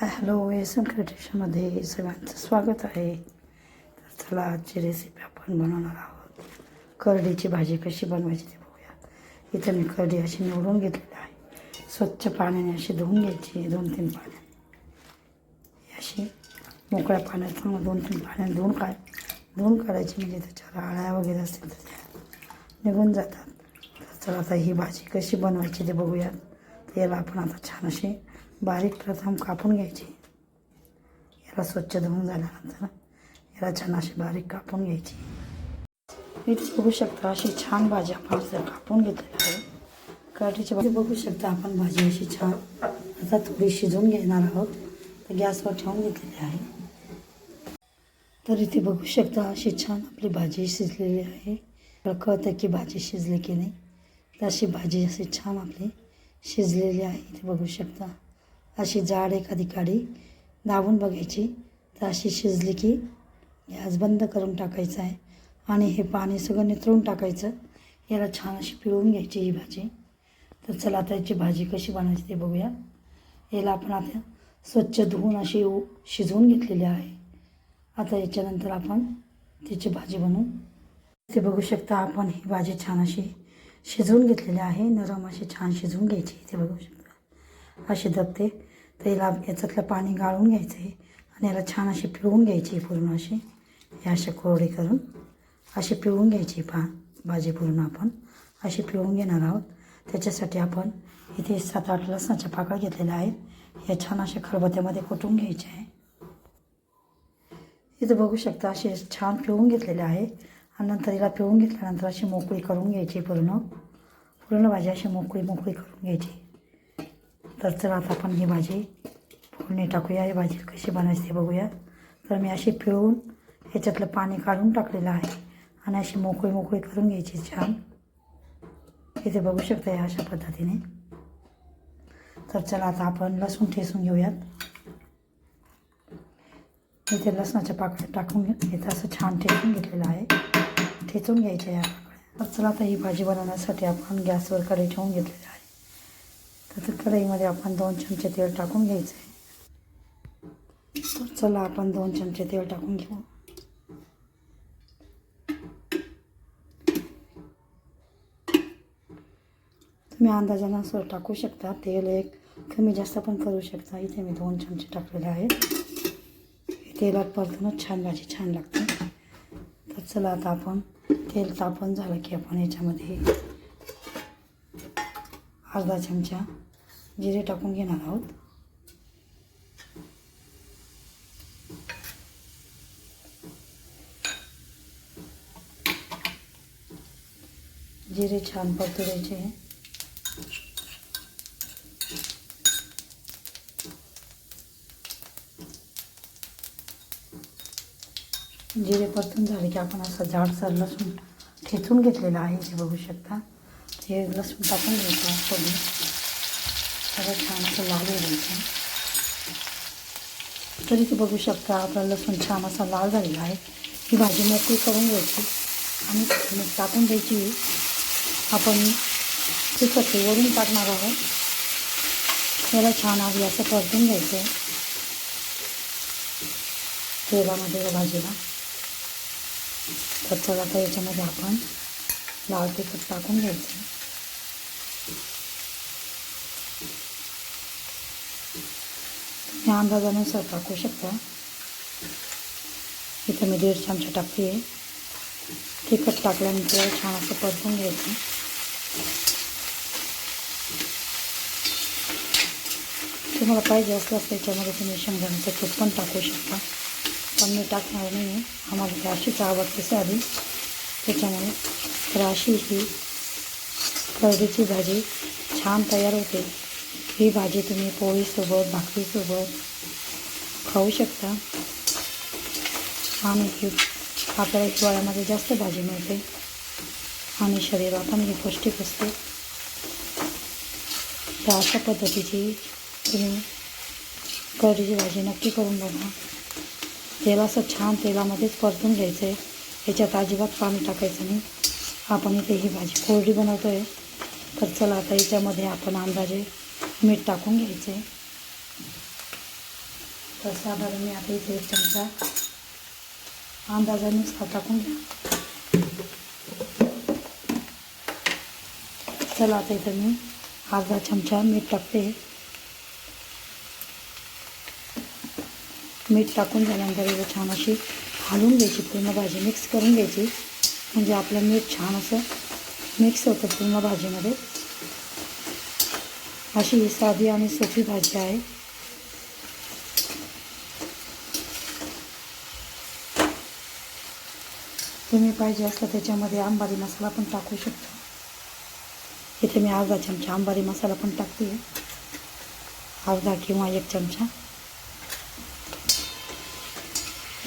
Hello एसन M क्रिएटेशनमध्ये सगळ्यांचं स्वागत आहे. तर चला आजची रेसिपी आपण बनवणार आहोत. करडीची भाजी कशी बनवायची ते बघूया. इथं मी करडी अशी निवडून घेतलेली आहे. स्वच्छ पाण्याने अशी धुवून घ्यायची दोन तीन पाण्याने अशी मोकळ्या पाण्यात चांगलं दोन तीन पाण्याने धुवून काढ धुवून काढायची. म्हणजे त्याच्यावर आळ्या वगैरे असतील तर त्या निघून जातात. तर चला आता ही भाजी कशी बनवायची ते बघूयात तर याला आपण आता छान अशी बारीक प्रथम कापून घ्यायची. याला स्वच्छ धुवून झाल्यानंतर याला छान अशी बारीक कापून घ्यायची. इथे बघू शकता अशी छान भाजी आपण जर कापून घेतलेली आहे. काठीची भाजी बघू शकता आपण भाजी अशी छान आता थोडी शिजवून घेणार आहोत. तर गॅसवर ठेवून घेतलेली आहे. तर इथे बघू शकता अशी छान आपली भाजी शिजलेली आहे. कळतं की भाजी शिजली की नाही. तर अशी भाजी अशी छान आपली शिजलेली आहे. इथे बघू शकता. अशी जाड एखादी काडी दाबून बघायची. तर अशी शिजली की गॅस बंद करून टाकायचा आहे. आणि हे पाणी सगळं निथळून टाकायचं. याला छान अशी पिळून घ्यायची ही भाजी. तर चला आता याची भाजी कशी बनवायची ते बघूया. याला आपण आता स्वच्छ धुवून अशी उ- शिजवून घेतलेली आहे. आता याच्यानंतर आपण तिची भाजी बनवू. ते बघू शकता आपण ही भाजी छान अशी शिजवून घेतलेली आहे. नरम अशी छान शिजवून घ्यायची. इथे बघू शकता. अशी दबते तर याला याच्यातलं पाणी गाळून घ्यायचं आहे आणि याला छान अशी पिळून घ्यायची पूर्ण अशी. हे अशी कोरडी करून अशी पिळून घ्यायची पा भाजी पूर्ण आपण. अशी पिळून घेणार आहोत. त्याच्यासाठी आपण इथे सात आठ लसणाच्या पाकळ्या घेतलेल्या आहेत. या छान अशा खरबत्यामध्ये कुटून घ्यायचे आहे इथं बघू शकता असे छान पिळून घेतलेले आहे. आणि नंतर हिला पिळून घेतल्यानंतर अशी मोकळी करून घ्यायची पूर्ण. पूर्ण भाजी अशी मोकळी मोकळी करून घ्यायची. तर चला आता आपण ही भाजी फोडणी टाकूया. ही भाजी कशी बनायची ते बघूया. तर मी अशी पिळून ह्याच्यातलं पाणी काढून टाकलेलं आहे. आणि अशी मोकळी मोकळी करून घ्यायची छान. इथे बघू शकता या अशा पद्धतीने. तर चला आता आपण लसूण ठेसून घेऊयात. इथे लसणाच्या पाकळ्या टाकून घे इथं असं छान ठेचून घेतलेलं आहे. ठेचून घ्यायच्या या पाकळ्या. तर चला आता ही भाजी बनवण्यासाठी आपण गॅसवर कडे ठेवून घेतलेली आहे. तर कढईमध्ये आपण दोन चमचे तेल टाकून घ्यायचं आहे तर चला आपण दोन चमचे तेल टाकून घेऊ. तुम्ही अंदाजानुसार टाकू शकता. तेल एक कमी जास्त पण करू शकता. इथे मी दोन चमचे टाकलेले आहेत. हे तेलात परतूनच छान भाजी छान लागते. तर चला आता आपण तेल तापण झालं की आपण याच्यामध्ये अर्धा चमचा जिरे टाकून घेणार आहोत. जिरे छान परतू जिरे परतून झाले की आपण असं जाडसर लसूण ठेचून घेतलेलं आहे ते बघू शकता. हे लसूण टाकून घ्यायचं फोडणी. सगळं छान असं लाल द्यायचं तरी ते बघू शकता आपला लसूण छान असा लाल झालेला आहे. ही भाजी मोकळी करून घ्यायची. आणि मग टाकून द्यायची. आपण तिखट वरून टाकणार आहोत. याला छान आधी असं परतून घ्यायचं आहे तेलामध्ये या भाजीला. तर चला आता याच्यामध्ये आपण लाल तिखट टाकून घ्यायचं. या अंदाजानुसार टाकू शकता. इथं मी दीड चमचा टाकते. आहे तिखट टाकल्यानंतर छान असं परतून घ्यायचं. तुम्हाला पाहिजे असल्यास त्याच्यामध्ये तुम्ही शेंगदाण्याचं तूप पण टाकू शकता. पण मी टाकणार नाही आम्हाला ती अशीच आवडते साधी. त्याच्यामुळे तर अशी ही करडीची भाजी छान तयार होते. ही भाजी तुम्ही पोळीसोबत भाकरीसोबत खाऊ शकता. आणि ही आपल्याला हिवाळ्यामध्ये जास्त भाजी मिळते. आणि शरीरात पण ही पौष्टिक असते. तर अशा पद्धतीची तुम्ही करडीची भाजी नक्की करून बघा. तेल असं छान तेलामध्येच परतून घ्यायचं आहे ह्याच्यात अजिबात पाणी टाकायचं नाही. आपण इथे ही भाजी कोरडी बनवतो आहे तर चला आता याच्यामध्ये आपण अंदाजे मीठ टाकून घ्यायचं. आहे तर साधारण मी आता इथे एक चमचा अंदाजानेच हा टाकून घ्या. चला आता इथं मी अर्धा चमचा मीठ टाकते. मीठ टाकून झाल्यानंतर इथं छान अशी हलवून घ्यायची पूर्ण भाजी मिक्स करून घ्यायची. म्हणजे आपलं मीठ छान असं मिक्स होतं पूर्ण भाजीमध्ये. अशी ही साधी आणि सोपी भाजी आहे. तुम्ही पाहिजे असलं त्याच्यामध्ये आंबारी मसाला पण टाकू शकता. इथे मी अर्धा चमचा आंबारी मसाला पण टाकते. अर्धा किंवा एक चमचा.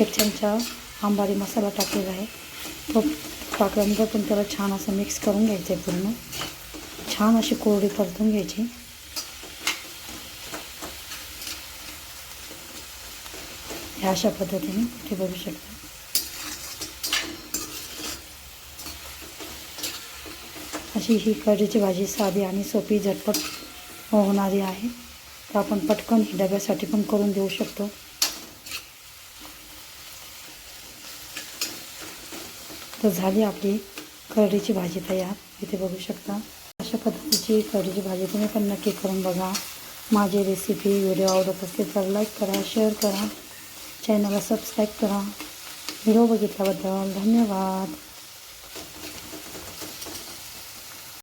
एक चमचा आंबारी मसाला टाकलेला आहे. तो टाकल्यानंतर पण त्याला छान असं मिक्स करून घ्यायचं आहे पूर्ण. छान अशी कोरडी परतून घ्यायची. ह्या अशा पद्धतीने ते बघू शकता. अशी ही कढीची भाजी साधी आणि सोपी झटपट होणारी आहे. तर आपण पटकन ही डब्यासाठी पण करून देऊ शकतो. तर झाली आपली करडीची भाजी तयार. इथे बघू शकता. अशा पद्धतीची करडीची भाजी तुम्ही पण नक्की करून बघा. माझी रेसिपी व्हिडिओ आवडत असतील तर लाईक करा शेअर करा. चॅनलला सबस्क्राईब करा. व्हिडिओ बघितल्याबद्दल धन्यवाद.